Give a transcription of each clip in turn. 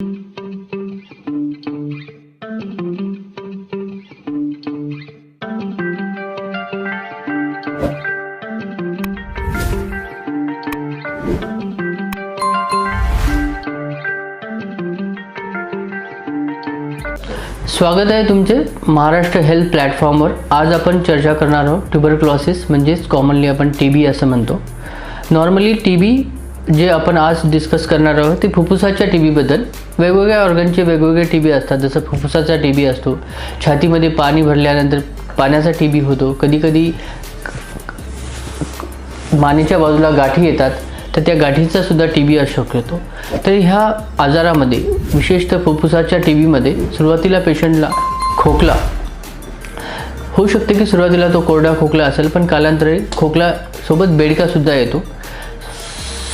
स्वागत आहे तुमचे महाराष्ट्र हेल्थ प्लॅटफॉर्मवर आज आपण चर्चा करणार आहोत ट्युबरक्लॉसिस म्हणजेच कॉमनली आपण टी बी असं म्हणतो. नॉर्मली टी बी जे आपण आज डिस्कस करणार आहोत ते फुफ्फुसाच्या टी बीबद्दल वेगवेगळ्या ऑर्गनचे वेगवेगळे टी बी असतात. जसं फुफ्फुसाचा टी बी असतो. छातीमध्ये पाणी भरल्यानंतर पाण्याचा टी बी होतो. कधीकधी मानेच्या बाजूला गाठी येतात. तर त्या गाठीचा सुद्धा टी बी असू शकतो. तर ह्या आजारामध्ये विशेषतः फुफ्फुसाच्या टी बीमध्ये सुरुवातीला पेशंटला खोकला. होऊ शकते की सुरुवातीला तो कोरडा खोकला असेल पण कालांतरे खोकल्यासोबत बेडकासुद्धा येतो.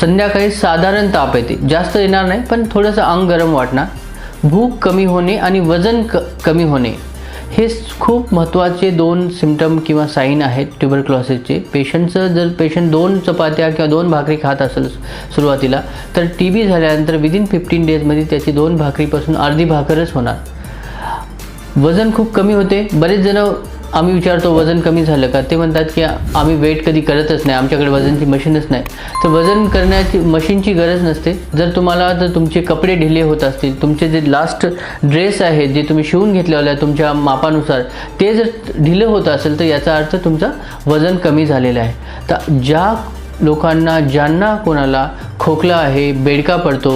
संध्याकाळी साधारण ताप येते. जास्त येणार नाही पण थोडंसं अंग गरम वाटणार. भूक कमी होणे आणि वजन क कमी होणे हे खूप महत्त्वाचे दोन सिमटम किंवा साईन आहेत ट्युबरक्लॉसिसचे पेशंटचं जर पेशंट दोन चपात्या किंवा दोन भाकरी खात असेल सुरुवातीला तर टी बी झाल्यानंतर विदिन फिफ्टीन डेजमध्ये त्याची दोन भाकरीपासून अर्धी भाकरच होणार. वजन खूप कमी होते. बरेच जण आम्ही विचारतो वजन कमी झालं का? ते म्हणतात की आम्ही वेट कधी करतच नाही आमच्याकडे वजनची मशीनच नाही. तर वजन करण्याची मशीनची गरज नसते. जर तुम्हाला जर तुमचे कपडे ढिले होत असतील तुमचे जे लास्ट ड्रेस आहेत जे तुम्ही शिवून घेतलेले आहे तुमच्या मापानुसार ते जर ढिलं होत असेल तर याचा अर्थ तुमचं वजन कमी झालेलं आहे. तर ज्या लोकांना ज्यांना कोणाला खोकला आहे बेडका पडतो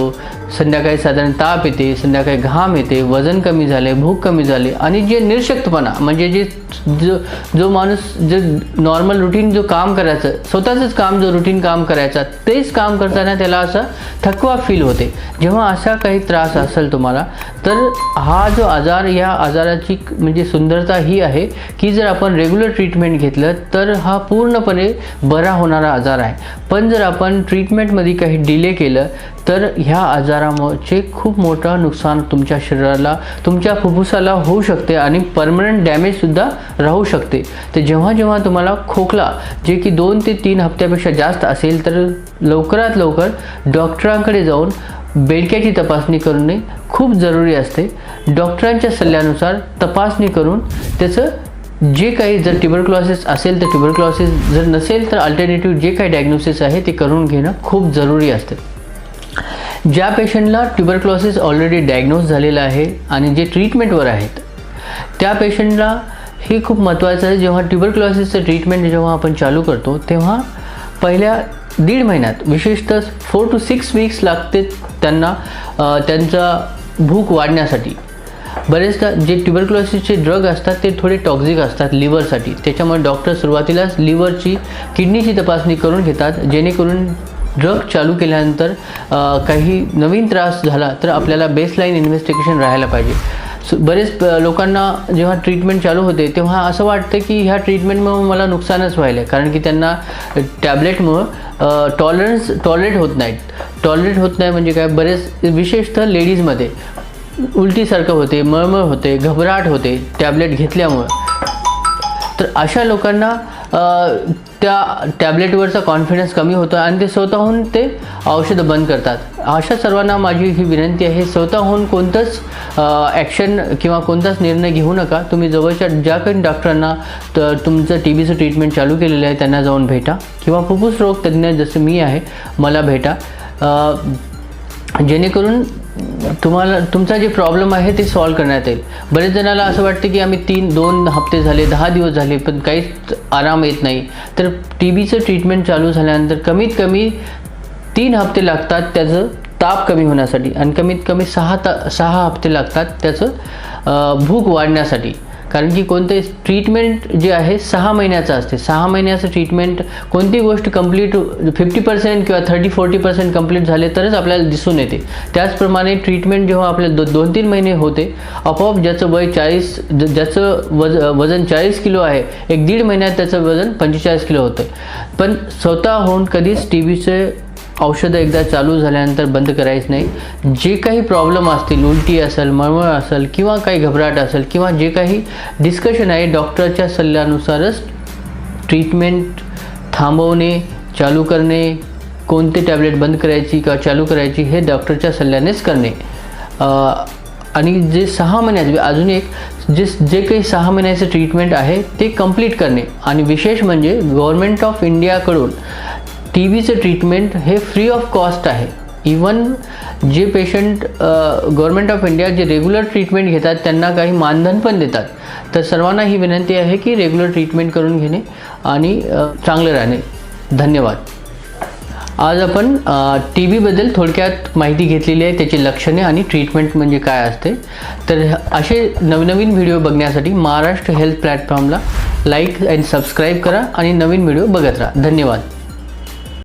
संध्याकाळी साधारण ताप येते संध्याकाळी घाम येते वजन कमी झाले भूक कमी झाली आणि जे निरशक्तपणा म्हणजे जे जो जो माणूस जे नॉर्मल रुटीन जो काम करायचं स्वतःचंच काम जो रुटीन काम करायचा तेच काम करताना त्याला असं थकवा फील होते. जेव्हा असा काही त्रास असेल तुम्हाला तर हा जो आजार या आजाराची म्हणजे सुंदरता ही आहे की जर आपण रेग्युलर ट्रीटमेंट घेतलं तर हा पूर्णपणे बरा होणारा आजार आहे. पण जर आपण ट्रीटमेंटमध्ये काही डिले केलं तर ह्या आजारामुळे खूप मोठं नुकसान तुमच्या शरीराला तुमच्या फुफ्फुसाला होऊ शकते आणि परमनंट डॅमेजसुद्धा राहू शकते. तर जेव्हा जेव्हा तुम्हाला खोकला जे की दोन ते तीन हप्त्यापेक्षा जास्त असेल तर लवकरात लवकर डॉक्टरांकडे जाऊन बेडक्याची तपासणी करणे खूप जरुरी असते. डॉक्टरांच्या सल्ल्यानुसार तपासणी करून त्याचं जे काही जर ट्युबरक्लॉसिस असेल तर ट्युबरक्लॉसिस जर नसेल तर अल्टरनेटिव्ह जे काही डायग्नोसिस आहे ते करून घेणं खूप जरुरी असते. ज्या पेशंटला ट्युबरक्लॉसिस ऑलरेडी डायग्नोज झालेला आहे आणि जे ट्रीटमेंटवर आहेत त्या पेशंटला हे खूप महत्त्वाचं आहे. जेव्हा ट्युबरक्लॉसिसचं ट्रीटमेंट जेव्हा आपण चालू करतो तेव्हा पहिल्या दीड महिन्यात विशेषतः फोर टू सिक्स वीक्स लागते त्यांना त्यांचा भूक वाढण्यासाठी. बरेचदा जे ट्युबरक्लोसिसचे ड्रग असतात ते थोडे टॉक्झिक असतात लिव्हरसाठी त्याच्यामुळे डॉक्टर सुरुवातीलाच लिव्हरची किडनीची तपासणी करून घेतात जेणेकरून ड्रग चालू केल्यानंतर काही नवीन त्रास झाला तर आपल्याला बेसलाईन इन्व्हेस्टिगेशन राहायला पाहिजे. सो बरेच लोकांना जेव्हा ट्रीटमेंट चालू होते तेव्हा असं वाटतं की ह्या ट्रीटमेंटमुळं मला नुकसानच व्हायलं आहे कारण की त्यांना टॅबलेटमुळं टॉलरन्स टॉलरेट होत नाहीत. टॉलरेट होत नाही म्हणजे काय? बरेच विशेषतः लेडीजमध्ये उलटीसारखं होते मळमळ होते घबराट होते टॅबलेट घेतल्यामुळं. तर अशा लोकांना त्या टॅबलेटवरचा कॉन्फिडन्स कमी होतो आणि ते स्वतःहून ते औषधं बंद करतात. अशा सर्वांना माझी ही विनंती आहे स्वतःहून कोणतंच ॲक्शन किंवा कोणताच निर्णय घेऊ नका. तुम्ही जवळच्या ज्या काही डॉक्टरांना तर तुमचं टी बीचं ट्रीटमेंट चालू केलेलं आहे त्यांना जाऊन भेटा. किंवा फुफ्फुस रोग तज्ज्ञ जसं मी आहे मला भेटा. जेणेकरून तुम्हाला तुमचा जे प्रॉब्लेम आहे ते सॉल्व करण्यात येईल. बरेच जणाला असं वाटतं की आम्ही तीन दोन हप्ते झाले दहा दिवस झाले पण काहीच आराम येत नाही. तर टी बीचं ट्रीटमेंट चालू झाल्यानंतर कमीत कमी तीन हप्ते लागतात त्याचं ताप कमी होण्यासाठी आणि कमीत कमी सहा ता सहा हप्ते लागतात त्याचं भूक वाढण्यासाठी. कारण की कोणते ट्रीटमेंट जे आहे सहा महिन्याचं असते. सहा महिन्याचं ट्रीटमेंट कोणती गोष्ट कंप्लीट फिफ्टी पर्सेंट किंवा थर्टी फोर्टी पर्सेंट कंप्लीट झाले तरच आपल्याला दिसून येते. त्याचप्रमाणे ट्रीटमेंट जेव्हा आपल्या दो दोन तीन महिने होते आपोआप ज्याचं वय चाळीस ज- ज्याचं वज वजन चाळीस किलो आहे एक दीड महिन्यात त्याचं वजन पंचेचाळीस किलो होतं. पण स्वतःहून कधीच टी व्हीचे औषधं एकदा चालू झाल्यानंतर बंद करायचं नाही. जे काही प्रॉब्लेम असतील उलटी असेल मळमळ असेल किंवा काही घबराट असेल किंवा जे काही डिस्कशन आहे डॉक्टरच्या सल्ल्यानुसारच ट्रीटमेंट थांबवणे चालू करणे कोणते टॅबलेट बंद करायची किंवा चालू करायची हे डॉक्टरच्या सल्ल्यानेच करणे. आणि जे सहा महिन्याचे अजून एक जे जे काही सहा महिन्याचं ट्रीटमेंट आहे ते कंप्लीट करणे. आणि विशेष म्हणजे गव्हर्मेंट ऑफ इंडियाकडून टी बीचं ट्रीटमेंट हे फ्री ऑफ कॉस्ट आहे. इवन जे पेशंट गव्हर्मेंट ऑफ इंडिया जे रेग्युलर ट्रीटमेंट घेतात त्यांना काही मानधन पण देतात. तर सर्वांना ही विनंती आहे की रेग्युलर ट्रीटमेंट करून घेणे आणि चांगले राहणे. धन्यवाद. आज आपण टी बीबद्दल थोडक्यात माहिती घेतलेली आहे त्याची लक्षणे आणि ट्रीटमेंट म्हणजे काय असते. तर असे नवनवीन व्हिडिओ बघण्यासाठी महाराष्ट्र हेल्थ प्लॅटफॉर्मला लाईक अँड सबस्क्राईब करा आणि नवीन व्हिडिओ बघत राहा. धन्यवाद.